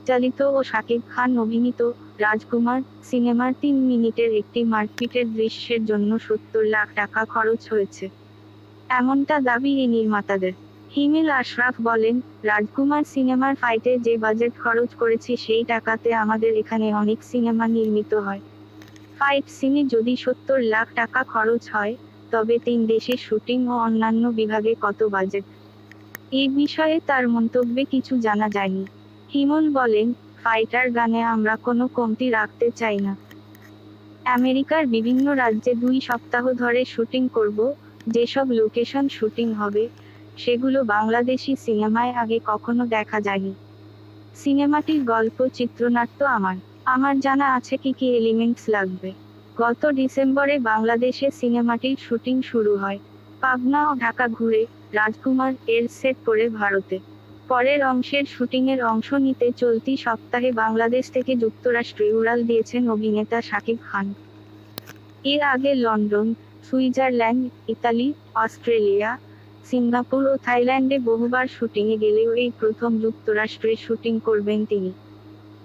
পরিচালিত ও শাকিব খান অভিনীত রাজকুমার সিনেমার তিন মিনিটের একটি মারপিটের দৃশ্যের জন্য সত্তর লাখ টাকা খরচ হয়েছে। এমনটা দাবি এই নির্মাতাদের। হিমেল আশরাফ বলেন, রাজকুমার সিনেমার ফাইটে যে বাজেট খরচ করেছি সেই টাকাতে আমাদের এখানে অনেক সিনেমা নির্মিত হয়। ফাইট সিনে যদি সত্তর লাখ টাকা খরচ হয়, তবে তিন দেশে শুটিং ও অন্যান্য বিভাগে কত বাজেট? এই বিষয়ে তার মন্তব্যে কিছু জানা যায়নি। হিমল বলেন, ফাইটার গানে আমরা কোনো কমতি রাখতে চাই না। আমেরিকার বিভিন্ন রাজ্যে দুই সপ্তাহ ধরে শুটিং করব, যেসব লোকেশন শুটিং হবে, সেগুলো বাংলাদেশি সিনেমায় আগে কখনো দেখা যায়নি। সিনেমাটির গল্প, চিত্রনাট্য আমার। আমার জানা আছে কি কি এলিমেন্টস লাগবে। গত ডিসেম্বরে বাংলাদেশে সিনেমাটির শুটিং শুরু হয়। পাবনা ও ঢাকা ঘুরে রাজকুমার এর সেট করে ভারতে। পরের অংশের শুটিংয়ের অংশ নিতে চলতি সপ্তাহে বাংলাদেশ থেকে যুক্তরাষ্ট্রে উড়াল দিয়েছেন অভিনেতা শাকিব খান। এর আগে London, Switzerland, Italy, Australia, Singapore ও থাইল্যান্ডে বহুবার শুটিংয়ে গেলেও এই প্রথম যুক্তরাষ্ট্রে শুটিং করবেন তিনি।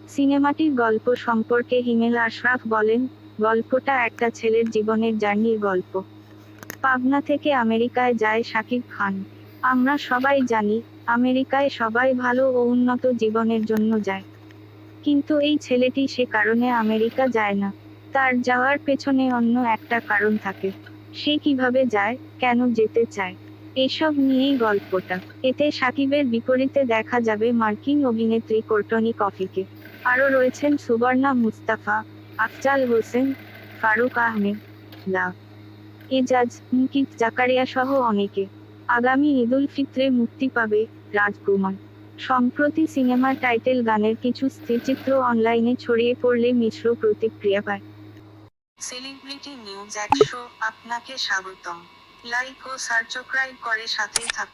সিনেমাটির গল্প সম্পর্কে হিমেল আশরাফ বলেন, গল্পটা একটা ছেলের জীবনের জার্নির গল্প। পাবনা থেকে আমেরিকায় যায় শাকিব খান। আমরা সবাই জানি, আমেরিকায় সবাই ভালো ও উন্নত জীবনের জন্য যায়। কিন্তু এই ছেলেটি সে কারণে আমেরিকা যায় না। তার যাওয়ার পেছনে অন্য একটা কারণ থাকে। সে কীভাবে যায়, কেন যেতে চায়, এসব নিয়েই গল্পটা। এতে সাকিবের বিপরীতে দেখা যাবে মার্কিন অভিনেত্রী কোর্টনি কফিকে। আরও রয়েছেন সুবর্ণা মুস্তাফা, আফজাল হোসেন, ফারুক আহমেদ লাভ এজাজ, মুকিত জাকারিয়া সহ অনেকে। আগামী ঈদুল ফিত্রে মুক্তি পাবে রাজকুমার। সম্প্রতি সিনেমার টাইটেল গানের কিছু স্থিরচিত্র অনলাইনে ছড়িয়ে পড়লে মিশ্র প্রতিক্রিয়া পায়। সেলিব্রিটি নিউজ একশো আপনাকে স্বাগতম। লাইক ও সাবস্ক্রাইব করে সাথেই থাকুন।